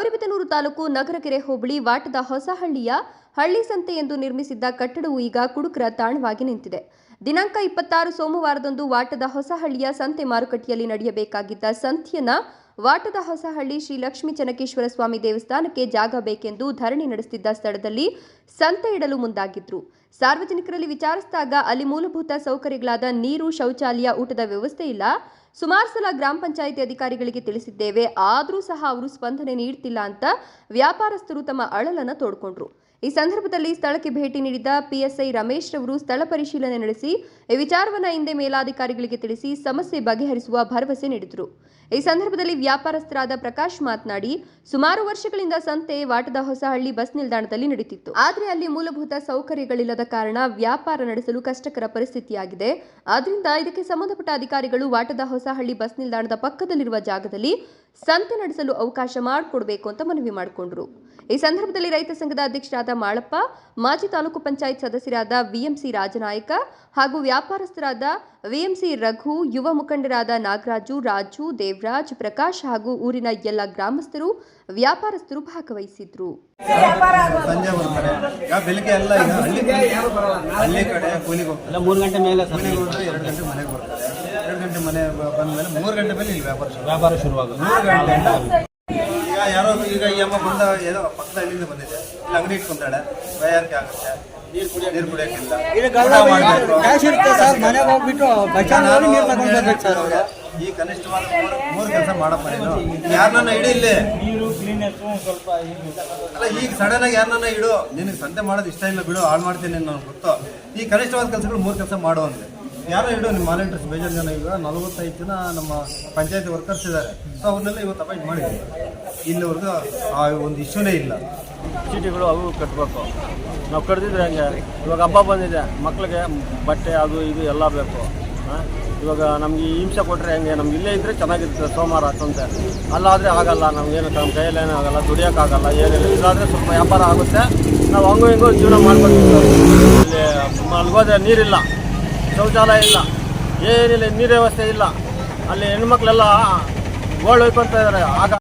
ಗೌರಿಬಿದನೂರು ತಾಲೂಕು ನಗರಕೆರೆ ಹೋಬಳಿ ವಾಟದ ಹೊಸಹಳ್ಳಿಯ ಹಳ್ಳಿ ಸಂತೆ ಎಂದು ನಿರ್ಮಿಸಿದ್ದ ಕಟ್ಟಡವು ಈಗ ಕುಡುಕರ ತಾಣವಾಗಿ ನಿಂತಿದೆ. ದಿನಾಂಕ ಇಪ್ಪತ್ತಾರು ಸೋಮವಾರದಂದು ವಾಟದ ಹೊಸಹಳ್ಳಿಯ ಸಂತೆ ಮಾರುಕಟ್ಟೆಯಲ್ಲಿ ನಡೆಯಬೇಕಾಗಿದ್ದ ಸಂತೆಯನ್ನ ವಾಟದ ಹೊಸಹಳ್ಳಿ ಶ್ರೀ ಲಕ್ಷ್ಮೀ ಚನಕೇಶ್ವರ ಸ್ವಾಮಿ ದೇವಸ್ಥಾನಕ್ಕೆ ಜಾಗ ಬೇಕೆಂದು ಧರಣಿ ನಡೆಸುತ್ತಿದ್ದ ಸ್ಥಳದಲ್ಲಿ ಸಂತೆ ಇಡಲು ಮುಂದಾಗಿದ್ರು. ಸಾರ್ವಜನಿಕರಲ್ಲಿ ವಿಚಾರಿಸಿದಾಗ ಅಲ್ಲಿ ಮೂಲಭೂತ ಸೌಕರ್ಯಗಳಾದ ನೀರು, ಶೌಚಾಲಯ, ಊಟದ ವ್ಯವಸ್ಥೆ ಇಲ್ಲ. ಸುಮಾರು ಸಲ ಗ್ರಾಮ ಪಂಚಾಯಿತಿ ಅಧಿಕಾರಿಗಳಿಗೆ ತಿಳಿಸಿದ್ದೇವೆ. ಆದರೂ ಸಹ ಅವರು ಸ್ಪಂದನೆ ನೀಡ್ತಿಲ್ಲ ಅಂತ ವ್ಯಾಪಾರಸ್ಥರು ತಮ್ಮ ಅಳಲನ್ನು ತೋಡ್ಕೊಂಡ್ರು. ಈ ಸಂದರ್ಭದಲ್ಲಿ ಸ್ಥಳಕ್ಕೆ ಭೇಟಿ ನೀಡಿದ ಪಿಎಸ್ಐ ರಮೇಶ್ ರವರು ಸ್ಥಳ ಪರಿಶೀಲನೆ ನಡೆಸಿ ಈ ವಿಚಾರವನ್ನ ಹಿಂದೆ ಮೇಲಾಧಿಕಾರಿಗಳಿಗೆ ತಿಳಿಸಿ ಸಮಸ್ಯೆ ಬಗೆಹರಿಸುವ ಭರವಸೆ ನೀಡಿದರು. ಈ ಸಂದರ್ಭದಲ್ಲಿ ವ್ಯಾಪಾರಸ್ಥರಾದ ಪ್ರಕಾಶ್ ಮಾತನಾಡಿ, ಸುಮಾರು ವರ್ಷಗಳಿಂದ ಸಂತೆ ವಾಟದ ಹೊಸಹಳ್ಳಿ ಬಸ್ ನಿಲ್ದಾಣದಲ್ಲಿ ನಡೆಯುತ್ತಿತ್ತು ಆದರೆ ಅಲ್ಲಿ ಮೂಲಭೂತ ಸೌಕರ್ಯಗಳಿಲ್ಲದ ಕಾರಣ ವ್ಯಾಪಾರ ನಡೆಸಲು ಕಷ್ಟಕರ ಪರಿಸ್ಥಿತಿಯಾಗಿದೆ. ಆದ್ದರಿಂದ ಇದಕ್ಕೆ ಸಂಬಂಧಪಟ್ಟ ಅಧಿಕಾರಿಗಳು ವಾಟದ ಹೊಸಹಳ್ಳಿ ಬಸ್ ನಿಲ್ದಾಣದ ಪಕ್ಕದಲ್ಲಿರುವ ಜಾಗದಲ್ಲಿ ಸಂತೆ ನಡೆಸಲು ಅವಕಾಶ ಮಾಡಿಕೊಡಬೇಕು ಅಂತ ಮನವಿ ಮಾಡಿಕೊಂಡ್ರು. ಈ ಸಂದರ್ಭದಲ್ಲಿ ರೈತ ಸಂಘದ ಅಧ್ಯಕ್ಷರಾದ ಮಾಳಪ್ಪ ಮಾಜಿ ತಾಲೂಕು ಪಂಚಾಯತ್ ಸದಸ್ಯರಾದ ವಿಎಂಸಿ ರಾಜನಾಯಕ ಹಾಗೂ ವ್ಯಾಪಾರಸ್ಥರಾದ ವಿಎಂಸಿ ರಘು ಯುವ ಮುಖಂಡರಾದ ನಾಗರಾಜು ರಾಜು ದೇವರಾಜ್ ಪ್ರಕಾಶ್ ಹಾಗೂ ಊರಿನ ಎಲ್ಲ ಗ್ರಾಮಸ್ಥರು ವ್ಯಾಪಾರಸ್ಥರು ಭಾಗವಹಿಸಿದ್ರು. ಸಂಜೆ ಬರ್ತಾರೆ ಈಗ ಬೆಳಿಗ್ಗೆ ಎಲ್ಲ ಈಗ ಹಳ್ಳಿ ಹಳ್ಳಿ ಕಡೆ ಕೂಲಿಗೆ ಹೋಗ್ತಾರೆ. ಮೂರು ಗಂಟೆ ಮೇಲೆ ಎರಡು ಗಂಟೆ ಮನೆಗೆ ಬರ್ತಾರೆ. ಮನೆ ಬಂದ ಮೇಲೆ ಮೂರು ಗಂಟೆ ಮೇಲೆ ಇಲ್ಲಿ ವ್ಯಾಪಾರ ಶುರು. ವ್ಯಾಪಾರ ಶುರುವಾಗುತ್ತೆ ಮೂರು ಗಂಟೆ ಈಗ ಯಾರೋ ಈಗ ಈ ಅಮ್ಮ ಬಂದ ಏನೋ ಪಕ್ಕದ ಹಳ್ಳಿಯಿಂದ ಬಂದಿದೆ. ಇಲ್ಲಿ ಅಂಗಡಿ ಇಟ್ಕೊಂತಾಳೆ. ತಯಾರಿಕೆ ಆಗುತ್ತೆ. ನೀರು ಕುಡಿಯ ನೀರು ಕುಡಿಯೋಕ್ಕಿಲ್ಲ. ಕ್ಯಾಶ್ ಇರುತ್ತೆ ಸರ್ ಮನೆಗೆ ಹೋಗ್ಬಿಟ್ಟು ನೀರು ತಗೊಂಡ್ ಬರ್ಬೇಕು ಸರ್ ಅವರು. ಈ ಕನಿಷ್ಠವಾದ ಮೂರು ಕೆಲಸ ಮಾಡಪ್ಪ ನೀನು. ಯಾರನ್ನ ಇಡಿ ಇಲ್ಲಿ? ನೀರು ಕ್ಲೀನೆಸ್ ಸ್ವಲ್ಪ ಅಲ್ಲ ಈಗ ಸಡನ್ ಆಗಿ ಯಾರನ್ನ ಇಡು. ನಿನಗೆ ಸಂತೆ ಮಾಡೋದು ಇಷ್ಟ ಇಲ್ಲ ಬಿಡು. ಹಾಳು ಮಾಡ್ತೀನಿ ನಾನು ಗೊತ್ತು. ಈ ಕನಿಷ್ಠವಾದ ಕೆಲಸಗಳು ಮೂರು ಕೆಲಸ ಮಾಡು ಅಂದ್ರೆ ಯಾರೋ ಹೇಳೋ ನಿಮ್ಮ ವಾಲಂಟಿಯರ್ಸ್ ಬೇಜಾರು ಜನ ಈಗ ನಲವತ್ತೈದು ಜನ ನಮ್ಮ ಪಂಚಾಯತ್ ವರ್ಕರ್ಸ್ ಇದ್ದಾರೆ. ಸೊ ಅವ್ರನ್ನೆಲ್ಲ ಇವತ್ತು ಅಪಾಯಿಂಟ್ ಮಾಡಿದ್ವಿ. ಇಲ್ಲಿವರೆಗೂ ಆ ಒಂದು ಇಶ್ಯೂನೇ ಇಲ್ಲ. ಚೀಟಿಗಳು ಅವು ಕಟ್ಟಬೇಕು ನಾವು ಕಟ್ಟಿದ್ರೆ ಹಂಗೆ? ಇವಾಗ ಹಬ್ಬ ಬಂದಿದೆ. ಮಕ್ಕಳಿಗೆ ಬಟ್ಟೆ ಅದು ಇದು ಎಲ್ಲ ಬೇಕು? ಇವಾಗ ನಮಗೆ ಹಿಂಸೆ ಕೊಟ್ಟರೆ ಹೆಂಗೆ? ನಮ್ಗೆ ಇಲ್ಲೇ ಇದ್ದರೆ ಚೆನ್ನಾಗಿರ್ತದೆ ಸೋಮವಾರ ಸಂತೆ. ಅಲ್ಲಾದರೆ ಆಗಲ್ಲ. ನಮಗೇನು ನಮ್ಮ ಕೈಯಲ್ಲೇನೂ ಆಗಲ್ಲ. ದುಡಿಯೋಕ್ಕಾಗಲ್ಲ ಏನಿಲ್ಲ. ಇಲ್ಲಾದರೆ ಸ್ವಲ್ಪ ವ್ಯಾಪಾರ ಆಗುತ್ತೆ. ನಾವು ಹಂಗೂ ಹಿಂಗೂ ಜೀವನ ಮಾಡ್ಬೋದು ಇಲ್ಲಿ ಮಲ್ಗೋದೆ ನೀರಿಲ್ಲ. ಶೌಚಾಲಯ ಇಲ್ಲ. ಏನಿಲ್ಲ ನೀರು ವ್ಯವಸ್ಥೆ ಇಲ್ಲ. ಅಲ್ಲಿ ಹೆಣ್ಮಕ್ಳೆಲ್ಲ ಗೋಳ್ ಹೋಯ್ಕೊಂತ ಇದ್ದಾರೆ ಆಗ